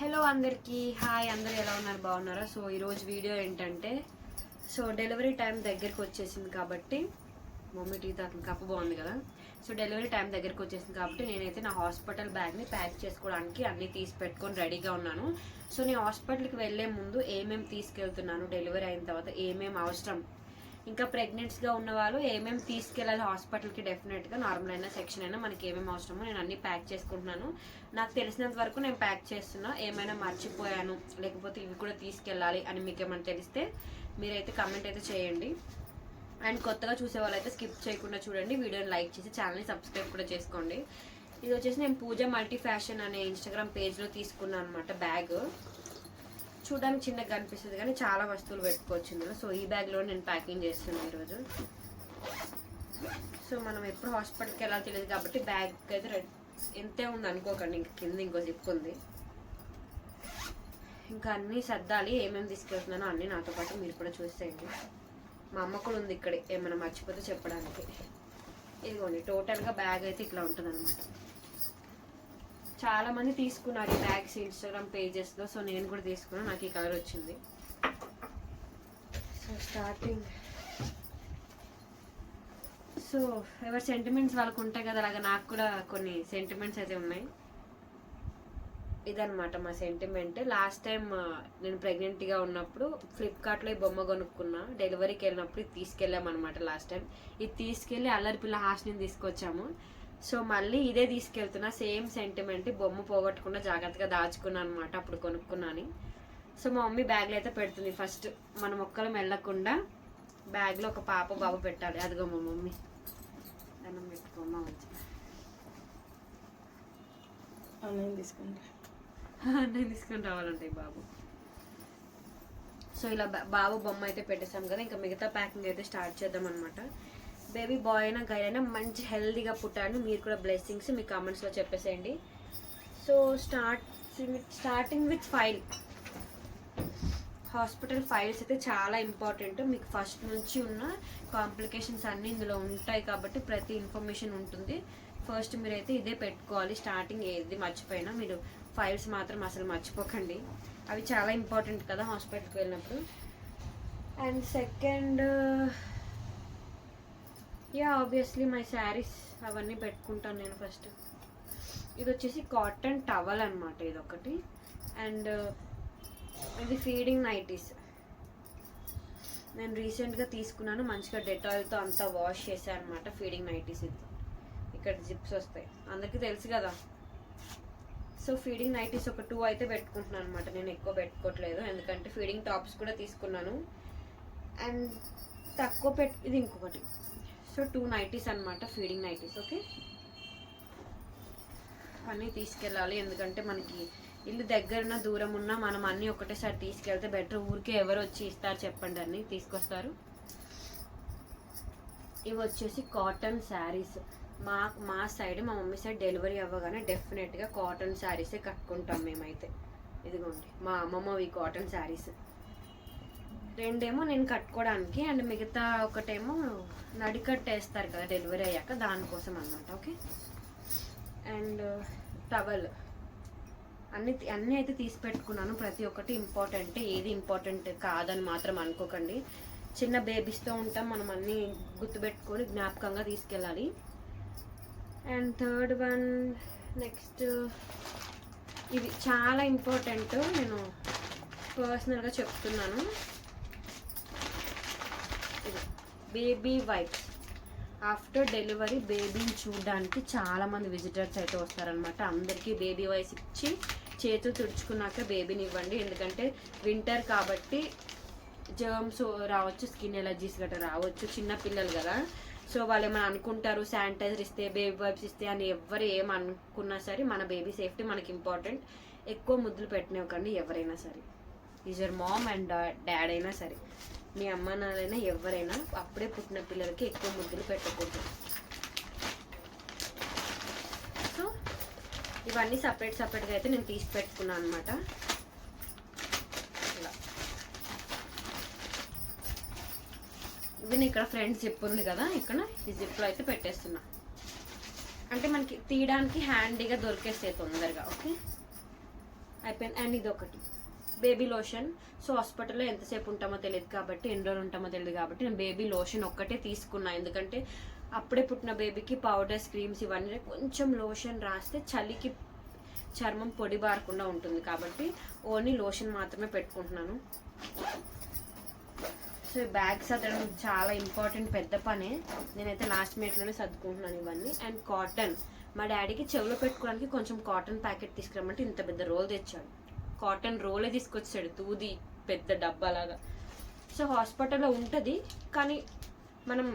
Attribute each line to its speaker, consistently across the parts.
Speaker 1: Hello అందరికీ. Hi అందరు ఎలా ఉన్నారు? బాగున్నారా? సో ఈరోజు వీడియో ఏంటంటే సో డెలివరీ టైం దగ్గరికి వచ్చేసింది కాబట్టి మమ్మీ టీ తాకిన కప్పు బాగుంది కదా? సో డెలివరీ టైం దగ్గరికి వచ్చేసింది కాబట్టి నేనైతే నా హాస్పిటల్ బ్యాగ్ని ప్యాక్ చేసుకోవడానికి అన్నీ తీసి పెట్టుకొని రెడీగా ఉన్నాను. సో నేను హాస్పిటల్కి వెళ్ళే ముందు ఏమేమి తీసుకెళ్తున్నాను డెలివరీ అయిన తర్వాత ఏమేమి అవసరం ఇంకా ప్రెగ్నెంట్స్గా ఉన్న వాళ్ళు ఏమేమి తీసుకెళ్ళాలి హాస్పిటల్కి డెఫినెట్గా నార్మల్ అయినా సెక్షన్ అయినా మనకి ఏమేమి అవసరమో నేను అన్ని ప్యాక్ చేసుకుంటున్నాను. నాకు తెలిసినంత వరకు నేను ప్యాక్ చేస్తున్నా. ఏమైనా మర్చిపోయాను లేకపోతే ఇవి కూడా తీసుకెళ్ళాలి అని మీకు ఏమైనా తెలిస్తే మీరైతే కమెంట్ అయితే చేయండి. అండ్ కొత్తగా చూసే వాళ్ళైతే స్కిప్ చేయకుండా చూడండి. వీడియోని లైక్ చేసి ఛానల్ని సబ్స్క్రైబ్ కూడా చేసుకోండి. ఇది వచ్చేసి నేను పూజ మల్టీ ఫ్యాషన్ అనే ఇన్స్టాగ్రామ్ పేజ్లో తీసుకున్నాను అనమాట బ్యాగ్ చూడడానికి చిన్నగా కనిపిస్తుంది కానీ చాలా వస్తువులు పెట్టుకోవచ్చు ఇందులో. సో ఈ బ్యాగ్లో నేను ప్యాకింగ్ చేస్తున్నాను ఈరోజు. సో మనం ఎప్పుడు హాస్పిటల్కి వెళ్ళాలి తెలియదు కాబట్టి బ్యాగ్ అయితే రెడ్. ఎంతే ఉంది అనుకోకండి ఇంక కింద ఇంకో జిప్ ఉంది. ఇంకా అన్నీ సర్దాలి ఏమేమి తీసుకెళ్తున్నానో అన్నీ నాతో పాటు మీరు కూడా చూసేయండి. మా అమ్మ కూడా ఉంది ఇక్కడే ఏమైనా మర్చిపోతే చెప్పడానికి. ఇదిగోండి టోటల్గా బ్యాగ్ అయితే ఇట్లా ఉంటుంది అనమాట చాలా మంది తీసుకున్నారు ఈ బ్యాగ్స్ ఇన్స్టాగ్రామ్ పేజెస్లో సో నేను కూడా తీసుకున్నాను నాకు ఈ కలర్ వచ్చింది. సో స్టార్టింగ్ సో ఎవరి సెంటిమెంట్స్ వాళ్ళకు ఉంటాయి కదా అలాగా నాకు కూడా కొన్ని సెంటిమెంట్స్ అయితే ఉన్నాయి. ఇదనమాట మా సెంటిమెంట్ లాస్ట్ టైం నేను ప్రెగ్నెంట్గా ఉన్నప్పుడు ఫ్లిప్కార్ట్లో ఈ బొమ్మ కొనుక్కున్నా. డెలివరీకి వెళ్ళినప్పుడు ఇది తీసుకెళ్ళామన్నమాట లాస్ట్ టైం ఇది తీసుకెళ్ళి అల్లరి పిల్ల హాస్ని తీసుకొచ్చాము. సో మళ్ళీ ఇదే తీసుకెళ్తున్నా సేమ్ సెంటిమెంట్ బొమ్మ పోగొట్టకుండా జాగ్రత్తగా దాచుకున్నాను అనమాట అప్పుడు కొనుక్కున్నాను సో మా మమ్మీ బ్యాగ్లో అయితే పెడుతుంది. ఫస్ట్ మనం ఒక్కరం వెళ్ళకుండా బ్యాగ్లో ఒక పాప బాబు పెట్టాలి. అదిగో మా మమ్మీ. దండం పెట్టుకోమ్మా మంచి
Speaker 2: నేను తీసుకుంటా.
Speaker 1: నేను తీసుకొని రావాలంటే బాబు. సో ఇలా బాబు బొమ్మ అయితే పెట్టేసాం కదా. ఇంకా మిగతా ప్యాకింగ్ అయితే స్టార్ట్ చేద్దాం అనమాట బేబీ బాయ్ అయినా గైడ్ అయినా మంచి హెల్దీగా పుట్టాడు. మీరు కూడా బ్లెస్సింగ్స్ మీ కామెంట్స్లో చెప్పేసేయండి. So start starting with file hospital files అయితే చాలా ఇంపార్టెంట్ మీకు ఫస్ట్ నుంచి ఉన్న కాంప్లికేషన్స్ అన్నీ ఇందులో ఉంటాయి కాబట్టి ప్రతి ఇన్ఫర్మేషన్ ఉంటుంది. ఫస్ట్ మీరైతే ఇదే పెట్టుకోవాలి. స్టార్టింగ్ ఏది మర్చిపోయినా మీరు ఫైల్స్ మాత్రం అసలు మర్చిపోకండి. అవి చాలా ఇంపార్టెంట్ కదా హాస్పిటల్కి వెళ్ళినప్పుడు. And second yeah obviously my saris అవన్నీ పెట్టుకుంటాను నేను ఫస్ట్ ఇది వచ్చేసి కాటన్ టవల్ అనమాట ఇది ఒకటి అండ్ ఇది ఫీడింగ్ నైటీస్ నేను రీసెంట్గా తీసుకున్నాను మంచిగా డెటాల్తో అంతా వాష్ చేశాను అనమాట ఫీడింగ్ నైటీస్ ఇది. ఇక్కడ జిప్స్ వస్తాయి. అందరికీ తెలుసు కదా. సో ఫీడింగ్ నైటీస్ ఒక టూ అయితే పెట్టుకుంటున్నాను అనమాట నేను ఎక్కువ పెట్టుకోవట్లేదు ఎందుకంటే ఫీడింగ్ టాప్స్ కూడా తీసుకున్నాను. అండ్ తక్కువ పెట్ ఇది ఇంకొకటి. సో టూ నైటీస్ అనమాట ఫీడింగ్ నైటీస్ ఓకే? అన్నీ తీసుకెళ్ళాలి ఎందుకంటే మనకి ఇల్లు దగ్గరన దూరం ఉన్నా మనం అన్నీ ఒకటేసారి తీసుకెళ్తే బెటర్. ఊరికే ఎవరు వచ్చి ఇస్తారు చెప్పండి అన్నీ తీసుకొస్తారు. ఇవి వచ్చేసి కాటన్ శారీస్. మా మా సైడ్ మా మమ్మీ సైడ్ డెలివరీ అవ్వగానే డెఫినెట్గా కాటన్ శారీసే కట్టుకుంటాం మేమైతే. ఇదిగోండి మా అమ్మమ్మవి కాటన్ శారీస్. రెండేమో నేను కట్టుకోవడానికి అండ్ మిగతా ఒకటేమో నడికట్టేస్తారు కదా డెలివరీ అయ్యాక దానికోసం అన్నమాట ఓకే? And uh, towel. అన్ని అన్నీ అయితే తీసి పెట్టుకున్నాను ప్రతి ఒక్కటి ఇంపార్టెంట్ ఏది ఇంపార్టెంట్ కాదని మాత్రం అనుకోకండి. చిన్న బేబీస్తో ఉంటాం మనం అన్నీ గుర్తుపెట్టుకొని జ్ఞాపకంగా తీసుకెళ్ళాలి. అండ్ థర్డ్ వన్ నెక్స్ట్ ఇది చాలా ఇంపార్టెంట్ నేను పర్సనల్గా చెప్తున్నాను. Baby wipes. ఆఫ్టర్ డెలివరీ బేబీని చూడడానికి చాలామంది విజిటర్స్ అయితే వస్తారనమాట అందరికీ బేబీ వైస్ ఇచ్చి చేతులు తుడుచుకున్నాక బేబీని ఇవ్వండి. ఎందుకంటే వింటర్ కాబట్టి జర్మ్స్ రావచ్చు స్కిన్ ఎలర్జీస్ గట్రా రావచ్చు చిన్న పిల్లలు కదా. సో వాళ్ళు ఏమైనా అనుకుంటారు శానిటైజర్ ఇస్తే బేబీ వైప్స్ ఇస్తే అని ఎవరు ఏమనుకున్నా సరే మన బేబీ సేఫ్టీ మనకి ఇంపార్టెంట్. ఎక్కువ ముద్దులు పెట్టినవ్వకండి ఎవరైనా సరే. Is your mom and dad అయినా సరే మీ అమ్మ నాన్నైనా ఎవరైనా అప్పుడే పుట్టిన పిల్లలకి ఎక్కువ ముద్దులు పెట్టకూడదు. సో ఇవన్నీ సపరేట్ సపరేట్గా అయితే నేను తీసి పెట్టుకున్నాను అనమాట ఇలా. ఇవి నేను ఇక్కడ ఫ్రెండ్స్ జిప్ ఉంది కదా ఇక్కడ ఈ జిప్లో అయితే పెట్టేస్తున్నా. అంటే మనకి తీయడానికి హ్యాండీగా దొరికేస్తాయి తొందరగా ఓకే అయిపోయింది. అండ్ ఇది ఒకటి బేబీ లోషన్. సో హాస్పిటల్లో ఎంతసేపు ఉంటామో తెలియదు కాబట్టి ఎన్ని రోజులు ఉంటామో తెలియదు కాబట్టి నేను బేబీ లోషన్ ఒక్కటే తీసుకున్నా. ఎందుకంటే అప్పుడే పుట్టిన బేబీకి పౌడర్స్ క్రీమ్స్ ఇవన్నీ కొంచెం లోషన్ రాస్తే చలికి చర్మం పొడి బారకుండా ఉంటుంది కాబట్టి ఓన్లీ లోషన్ మాత్రమే పెట్టుకుంటున్నాను. సో ఈ బ్యాగ్ సర్దడం చాలా ఇంపార్టెంట్ పెద్ద పనే. నేనైతే లాస్ట్ మినిట్లోనే సర్దుకుంటున్నాను ఇవన్నీ. And cotton. మా డాడీకి చెవిలో పెట్టుకోవడానికి కొంచెం కాటన్ ప్యాకెట్ తీసుకురమ్మంటే ఇంత పెద్ద రోల్ తెచ్చాడు. కాటన్ రోలే తీసుకొచ్చాడు దూది పెద్ద డబ్బాలాగా సో హాస్పిటల్లో ఉంటుంది కానీ మనం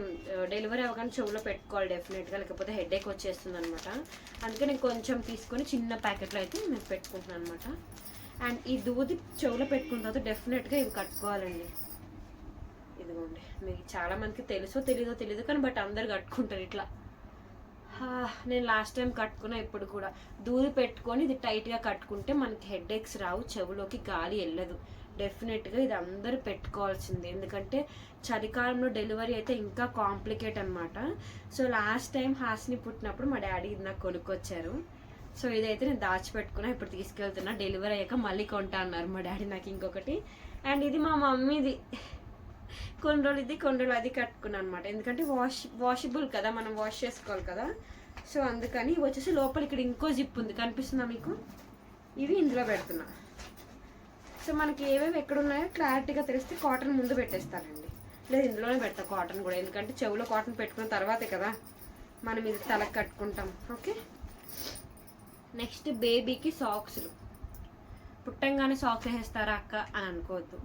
Speaker 1: డెలివరీ అవ్వగానే చెవులో పెట్టుకోవాలి డెఫినెట్గా లేకపోతే హెడేక్ వచ్చేస్తుంది అనమాట అందుకే నేను కొంచెం తీసుకొని చిన్న ప్యాకెట్లో అయితే నేను పెట్టుకుంటున్నాను అనమాట అండ్ ఈ దూది చెవులో పెట్టుకున్న తర్వాత డెఫినెట్గా ఇవి కట్టుకోవాలండి. ఇదిగోండి మీకు చాలా మందికి తెలుసో తెలీదో తెలీదు కానీ బట్ అందరు కట్టుకుంటారు ఇట్లా. నేను లాస్ట్ టైం కట్టుకున్నా ఇప్పుడు కూడా. దూది పెట్టుకొని ఇది టైట్గా కట్టుకుంటే మనకి హెడ్ ఎక్స్ రావు చెవులోకి గాలి వెళ్ళదు. డెఫినెట్గా ఇది అందరూ పెట్టుకోవాల్సిందే. ఎందుకంటే చలికాలంలో డెలివరీ అయితే ఇంకా కాంప్లికేట్ అనమాట సో లాస్ట్ టైం హాస్ని పుట్టినప్పుడు మా డాడీ ఇది నాకు కొనుక్కొచ్చారు. సో ఇదైతే నేను దాచిపెట్టుకున్నా ఇప్పుడు తీసుకెళ్తున్నా. డెలివరీ అయ్యాక మళ్ళీ కొంటా అన్నారు మా డాడీ నాకు ఇంకొకటి. అండ్ ఇది మా మమ్మీది. కొన్ని రోజులు ఇది కొన్ని రోజులు అది కట్టుకున్నాను అనమాట ఎందుకంటే వాష్ వాషబుల్ కదా మనం వాష్ చేసుకోవాలి కదా. సో అందుకని వచ్చేసి లోపల ఇక్కడ ఇంకో జిప్ ఉంది. కనిపిస్తుందా మీకు? ఇవి ఇందులో పెడుతున్నా. సో మనకి ఏవేవి ఎక్కడ ఉన్నాయో క్లారిటీగా తెలిస్తే కాటన్ ముందు పెట్టేస్తానండి. లేదు ఇందులోనే పెడతా కాటన్ కూడా. ఎందుకంటే చెవులో కాటన్ పెట్టుకున్న తర్వాతే కదా మనం ఇది తలకు కట్టుకుంటాం. ఓకే? నెక్స్ట్ బేబీకి సాక్స్లు. పుట్టంగానే సాక్స్ వేసేస్తారా అక్క? అని అనుకోవద్దు.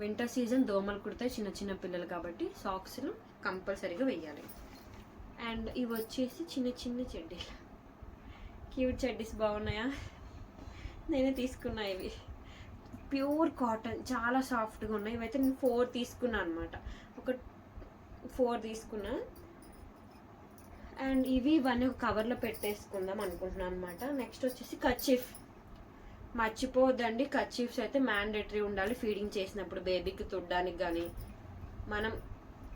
Speaker 1: వింటర్ సీజన్ దోమలు కుడతాయి చిన్న చిన్న పిల్లలు కాబట్టి సాక్స్ను కంపల్సరీగా వెయ్యాలి. అండ్ ఇవి వచ్చేసి చిన్న చిన్న చెడ్డీలు. క్యూట్ చెడ్డీస్ బాగున్నాయా? నేనే తీసుకున్నా ఇవి. ప్యూర్ కాటన్ చాలా సాఫ్ట్గా ఉన్నాయి. ఇవైతే నేను ఫోర్ తీసుకున్నా అనమాట ఒక ఫోర్ తీసుకున్నా. అండ్ ఇవి ఇవన్నీ కవర్లో పెట్టేసుకుందాం అనుకుంటున్నాను అనమాట నెక్స్ట్ వచ్చేసి కచ్చిఫ్ మర్చిపోవద్దండి కచీఫ్స్ అయితే మ్యాండేటరీ ఉండాలి. ఫీడింగ్ చేసినప్పుడు బేబీకి తుడడానికి కానీ మనం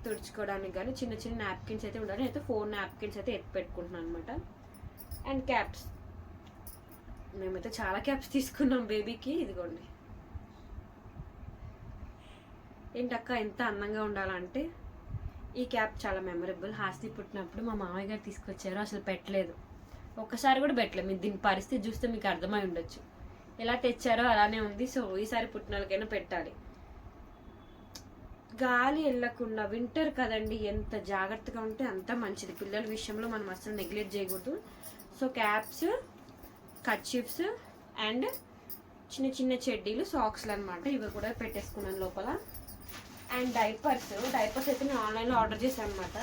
Speaker 1: తుడుచుకోవడానికి కానీ చిన్న చిన్న నాప్కిన్స్ అయితే ఉండాలి. అయితే ఫోర్ నాప్కిన్స్ అయితే ఎత్తి పెట్టుకుంటున్నాను అనమాట అండ్ క్యాప్స్. మేమైతే చాలా క్యాప్స్ తీసుకున్నాం బేబీకి. ఇదిగోండి. ఏంటక్క ఎంత అందంగా ఉండాలంటే? ఈ క్యాప్ చాలా మెమరబుల్. హాస్తి పుట్టినప్పుడు మా మామయ్య గారు తీసుకొచ్చారు. అసలు పెట్టలేదు. ఒక్కసారి కూడా పెట్టలేదు. మీరు దీని పరిస్థితి చూస్తే మీకు అర్థమై ఉండొచ్చు. ఎలా తెచ్చారో అలానే ఉంది. సో ఈసారి పుట్టినకైనా పెట్టాలి. గాలి వెళ్ళకుండా వింటర్ కదండి ఎంత జాగ్రత్తగా ఉంటే అంత మంచిది. పిల్లల విషయంలో మనం అసలు నెగ్లెక్ట్ చేయకూడదు. సో క్యాప్స్ కర్చీఫ్స్ అండ్ చిన్న చిన్న చెడ్డీలు సాక్స్లు అనమాట ఇవి కూడా పెట్టేసుకున్నాను లోపల. అండ్ డైపర్స్ డైపర్స్ అయితే నేను ఆన్లైన్లో ఆర్డర్ చేశాను అనమాట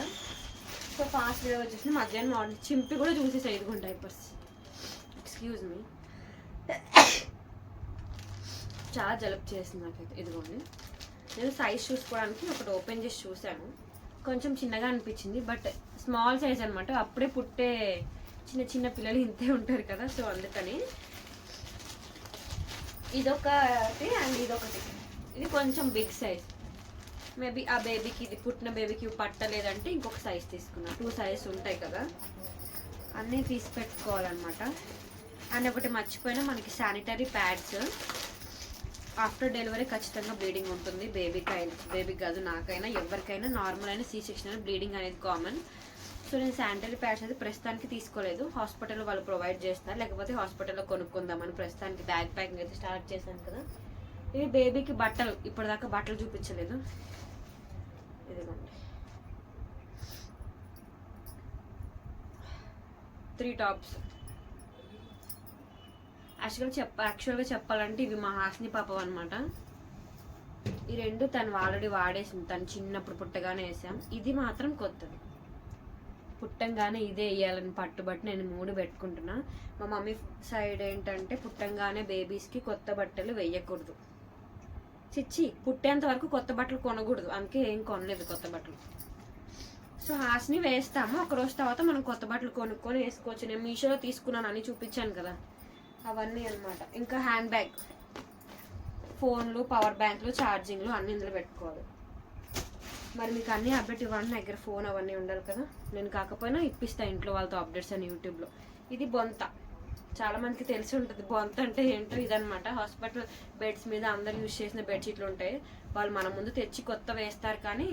Speaker 1: సో ఫాస్ట్ వీడియో వచ్చేసి మధ్యాహ్నం ఆర్డర్ చింపి కూడా చూసేసాయి ఇదిగోండి డైపర్స్ ఎక్స్క్యూజ్ మీ చాలా జలుబు చేసింది నాకైతే. ఇదిగోండి. నేను సైజ్ చూసుకోవడానికి ఒకటి ఓపెన్ చేసి చూశాను. కొంచెం చిన్నగా అనిపించింది బట్ స్మాల్ సైజ్ అనమాట అప్పుడే పుట్టే చిన్న చిన్న పిల్లలు ఇంతే ఉంటారు కదా సో అందుకని ఇదొకటి అండ్ ఇదొకటి. ఇది కొంచెం బిగ్ సైజ్ మేబీ ఆ బేబీకి ఇది పుట్టిన బేబీకి పట్టలేదంటే ఇంకొక సైజ్ తీసుకున్నా. టూ సైజ్ ఉంటాయి కదా. అన్నీ తీసి పెట్టుకోవాలన్నమాట. అండ్ ఒకటి మర్చిపోయినా మనకి శానిటరీ ప్యాడ్స్ ఆఫ్టర్ డెలివరీ ఖచ్చితంగా బ్లీడింగ్ ఉంటుంది. బేబీకి అయినా బేబీకి కాదు నాకైనా ఎవరికైనా నార్మల్ అయినా సీ సెక్షన్ బ్లీడింగ్ అనేది కామన్. సో నేను శానిటరీ ప్యాడ్స్ అయితే ప్రస్తుతానికి తీసుకోలేదు. హాస్పిటల్లో వాళ్ళు ప్రొవైడ్ చేస్తారు లేకపోతే హాస్పిటల్లో కొనుక్కుందామని ప్రస్తుతానికి బ్యాగ్ ప్యాకింగ్ అయితే స్టార్ట్ చేశాను కదా. ఇవి బేబీకి బట్టలు ఇప్పటిదాకా బట్టలు చూపించలేదు. ఇదిగోండి. Three tops. యాక్చువల్గా చెప్ప యాక్చువల్గా చెప్పాలంటే ఇవి మా హాస్ని పాపం అనమాట ఈ రెండు తను ఆల్రెడీ వాడేసింది. తను చిన్నప్పుడు పుట్టగానే వేసాం. ఇది మాత్రం కొత్తది. పుట్టంగానే ఇదే వేయాలని పట్టుబట్టి నేను మూడు పెట్టుకుంటున్నా. మా మమ్మీ సైడ్ ఏంటంటే పుట్టంగానే బేబీస్కి కొత్త బట్టలు వేయకూడదు. చిచ్చి పుట్టేంత వరకు కొత్త బట్టలు కొనకూడదు. అందుకే ఏం కొనలేదు కొత్త బట్టలు. సో హాస్ని వేస్తాము. ఒక రోజు తర్వాత మనం కొత్త బట్టలు కొనుక్కొని వేసుకోవచ్చు. నేను మీషోలో తీసుకున్నాను అని చూపించాను కదా. అవన్నీ అనమాట ఇంకా హ్యాండ్ బ్యాగ్. ఫోన్లు పవర్ బ్యాంక్లు ఛార్జింగ్లు అన్ని ఇందులో పెట్టుకోవాలి. మరి మీకు అన్ని అప్డేట్ ఇవ్వండి నా దగ్గర ఫోన్ అవన్నీ ఉండాలి కదా? నేను కాకపోయినా ఇప్పిస్తా ఇంట్లో వాళ్ళతో అప్డేట్స్ అని యూట్యూబ్లో. ఇది బొంత. చాలామందికి తెలిసి ఉంటుంది బొంత అంటే ఏంటో ఇదనమాట హాస్పిటల్ బెడ్స్ మీద అందరు యూజ్ చేసిన బెడ్షీట్లు ఉంటాయి. వాళ్ళు మన ముందు తెచ్చి కొత్త వేస్తారు కానీ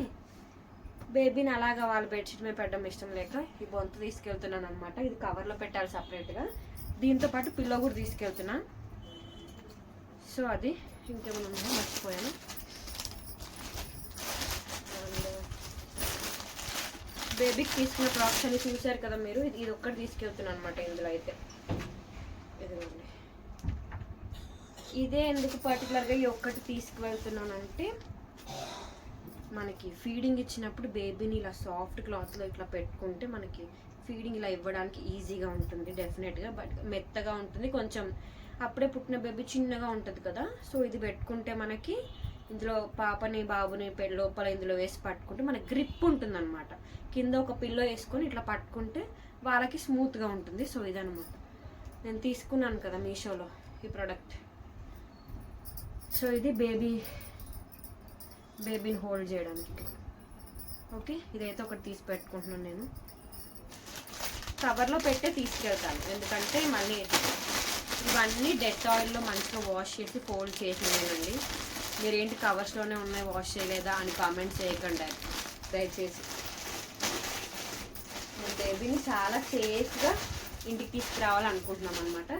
Speaker 1: బేబీని అలాగా వాళ్ళ బెడ్షీట్ మీద పెట్టడం ఇష్టం లేక ఈ బొంత తీసుకెళ్తున్నాను అనమాట ఇది కవర్లో పెట్టాలి సపరేట్గా. దీంతో పాటు పిల్లో కూడా తీసుకెళ్తున్నా. సో అది ఇంకేమైనా మర్చిపోయాను. బేబీకి తీసుకున్న ప్రాక్స్ అని చూశారు కదా మీరు? ఇది ఇది ఒక్కటి తీసుకెళ్తున్నాను అనమాట ఇందులో అయితే. ఇదిగోండి. ఇదే ఎందుకు పర్టికులర్గా ఈ ఒక్కటి తీసుకువెళ్తున్నానంటే మనకి ఫీడింగ్ ఇచ్చినప్పుడు బేబీని ఇలా సాఫ్ట్ క్లాత్లో ఇట్లా పెట్టుకుంటే మనకి ఫీడింగ్ ఇలా ఇవ్వడానికి ఈజీగా ఉంటుంది డెఫినెట్గా బట్ మెత్తగా ఉంటుంది. కొంచెం అప్పుడే పుట్టిన బేబీ చిన్నగా ఉంటుంది కదా. సో ఇది పెట్టుకుంటే మనకి ఇందులో పాపని బాబుని లోపల ఇందులో వేసి పట్టుకుంటే మనకి గ్రిప్ ఉంటుంది అనమాట కింద ఒక పిల్లో వేసుకొని ఇట్లా పట్టుకుంటే వాళ్ళకి స్మూత్గా ఉంటుంది. సో ఇదనమాట నేను తీసుకున్నాను కదా మీషోలో ఈ ప్రోడక్ట్ సో ఇది బేబీ బేబీని హోల్డ్ చేయడానికి. ఓకే ఇదైతే ఒకటి తీసి పెట్టుకుంటున్నాను నేను. కవర్లో పెట్టే తీసుకెళ్తాను. ఎందుకంటే మళ్ళీ ఇవన్నీ డెట్ ఆయిల్లో మంచిగా వాష్ చేసి ఫోల్డ్ చేసినానండి మీరేంటి కవర్స్లోనే ఉన్నాయి వాష్ చేయలేదా అని కామెంట్ చేయకండి. దయచేసి. బేబీని చాలా సేఫ్గా ఇంటికి తీసుకురావాలనుకుంటున్నాం అనమాట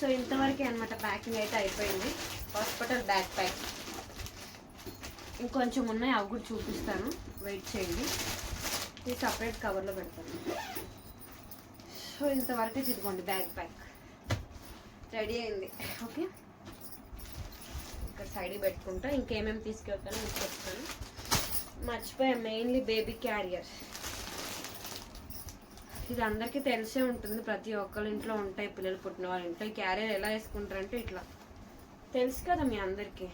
Speaker 1: సో ఇంతవరకే అనమాట ప్యాకింగ్ అయితే అయిపోయింది. హాస్పిటల్ బ్యాక్ ప్యాక్ ఇంకొంచెం ఉన్నాయి అవి కూడా చూపిస్తాను. వెయిట్ చేయండి. ఇది సపరేట్ కవర్లో పెడతాను. సో ఇంతవరకు ఇదిగోండి బ్యాగ్ ప్యాక్ రెడీ అయింది. ఓకే ఇక్కడ సైడ్ పెట్టుకుంటా. ఇంకేమేమి తీసుకెళ్తానో మీకు చెప్తాను. మర్చిపోయా మెయిన్లీ బేబీ క్యారియర్ ఇది అందరికీ తెలిసే ఉంటుంది. ప్రతి ఒక్కరి ఇంట్లో ఉంటాయి పిల్లలు పుట్టిన వాళ్ళ ఇంట్లో. ఈ క్యారియర్ ఎలా వేసుకుంటారంటే ఇట్లా. తెలుసు కదా మీ అందరికీ.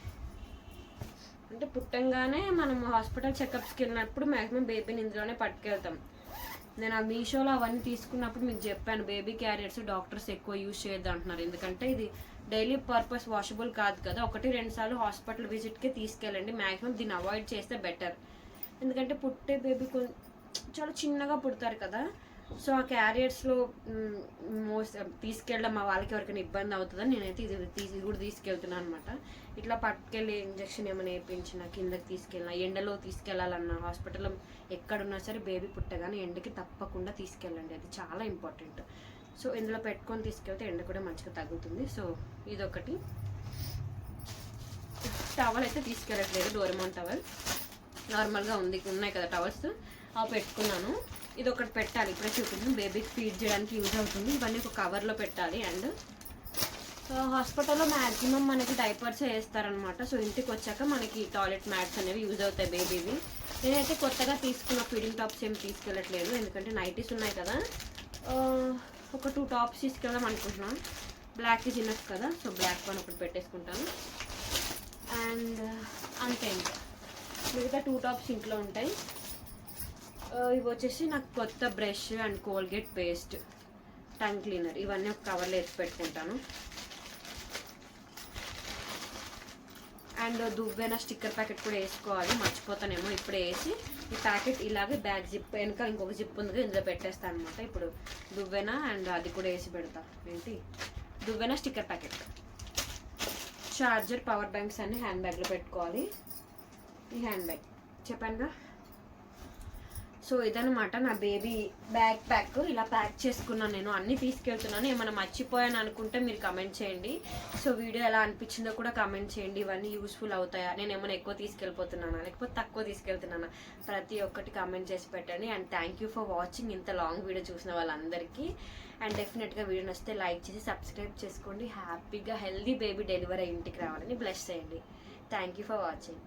Speaker 1: అంటే పుట్టంగానే మనం హాస్పిటల్ చెకప్స్కి వెళ్ళినప్పుడు మ్యాక్సిమం బేబీని ఇందులోనే పట్టుకెళ్తాం. నేను ఆ మీషోలో అవన్నీ తీసుకున్నప్పుడు మీకు చెప్పాను బేబీ క్యారియర్స్ డాక్టర్స్ ఎక్కువ యూజ్ చేయొద్దు అంటున్నారు. ఎందుకంటే ఇది డైలీ పర్పస్ వాషబుల్ కాదు కదా. ఒకటి రెండు సార్లు హాస్పిటల్ విజిట్కి తీసుకెళ్ళండి. మ్యాక్సిమం దీన్ని అవాయిడ్ చేస్తే బెటర్ ఎందుకంటే పుట్టే బేబీ చాలా చిన్నగా పుడతారు కదా. సో ఆ క్యారియర్స్లో మోస్ట్ తీసుకెళ్ళడం మా వాళ్ళకి ఎవరికైనా ఇబ్బంది అవుతుందని నేనైతే ఇది తీసి కూడా తీసుకెళ్తున్నాను అనమాట ఇట్లా పట్టుకెళ్ళి ఇంజక్షన్ ఏమైనా వేయించిన కిందకి తీసుకెళ్ళినా ఎండలో తీసుకెళ్ళాలన్నా హాస్పిటల్లో ఎక్కడున్నా సరే బేబీ పుట్టగానే ఎండకి తప్పకుండా తీసుకెళ్ళండి. అది చాలా ఇంపార్టెంట్. సో ఇందులో పెట్టుకొని తీసుకెళ్తే ఎండ కూడా మంచిగా తగ్గుతుంది. సో ఇదొకటి. టవల్ అయితే తీసుకెళ్ళట్లేదు డోరమాన్ టవల్. నార్మల్గా ఉంది ఉన్నాయి కదా టవల్స్. అవి పెట్టుకున్నాను. ఇది ఒకటి పెట్టాలి. ఇప్పుడే చూపించాను బేబీకి ఫీడ్ చేయడానికి యూజ్ అవుతుంది. ఇవన్నీ ఒక కవర్లో పెట్టాలి అండ్ హాస్పిటల్లో మ్యాక్సిమం మనకి డైపర్స్ వేస్తారనమాట సో ఇంటికి వచ్చాక మనకి టాయిలెట్ మ్యాట్స్ అనేవి యూజ్ అవుతాయి బేబీవి. నేనైతే కొత్తగా తీసుకున్న ఫీడింగ్ టాప్స్ ఏం తీసుకెళ్ళట్లేదు. ఎందుకంటే నైటీస్ ఉన్నాయి కదా. ఒక టూ టాప్స్ తీసుకెళ్దాం అనుకుంటున్నాను బ్లాక్ ఇస్ కదా. సో బ్లాక్ వన్ ఒకటి పెట్టేసుకుంటాను. అండ్ అంతే ఇంకా. మిగతా టూ టాప్స్ ఇంట్లో ఉంటాయి. ఇవి వచ్చేసి నాకు కొత్త brush and Colgate paste tongue cleaner ఇవన్నీ ఒక కవర్లో వేసి పెట్టుకుంటాను. అండ్ దువ్వెన స్టిక్కర్ ప్యాకెట్ కూడా వేసుకోవాలి మర్చిపోతానేమో ఇప్పుడు వేసి. ఈ ప్యాకెట్ ఇలాగే బ్యాగ్ జిప్ వెనక ఇంకొక జిప్ ఉంది ఇందులో పెట్టేస్తాను అనమాట ఇప్పుడు దువ్వెన అండ్ అది కూడా వేసి పెడతా. ఏంటి? దువ్వెన sticker packet. Charger power banks అన్ని హ్యాండ్ బ్యాగ్లో పెట్టుకోవాలి. ఈ హ్యాండ్ బ్యాగ్ చెప్పానుగా? సో ఇదనమాట నా బేబీ బ్యాగ్ ప్యాక్. ఇలా ప్యాక్ చేసుకున్నాను నేను. అన్నీ తీసుకెళ్తున్నాను. ఏమైనా మర్చిపోయాను అనుకుంటే మీరు కమెంట్ చేయండి. సో వీడియో ఎలా అనిపించిందో కూడా కమెంట్ చేయండి. ఇవన్నీ యూస్ఫుల్ అవుతాయా? నేను ఏమైనా ఎక్కువ తీసుకెళ్ళిపోతున్నానా? లేకపోతే తక్కువ తీసుకెళ్తున్నానా? ప్రతి ఒక్కటి కమెంట్ చేసి పెట్టండి. And thank you for watching ఇంత లాంగ్ వీడియో చూసిన వాళ్ళందరికీ. అండ్ డెఫినెట్గా వీడియో నచ్చితే లైక్ చేసి సబ్స్క్రైబ్ చేసుకోండి. హ్యాపీగా హెల్దీ బేబీ డెలివరీ ఇంటికి రావాలని బ్లెస్ చేయండి. Thank you for watching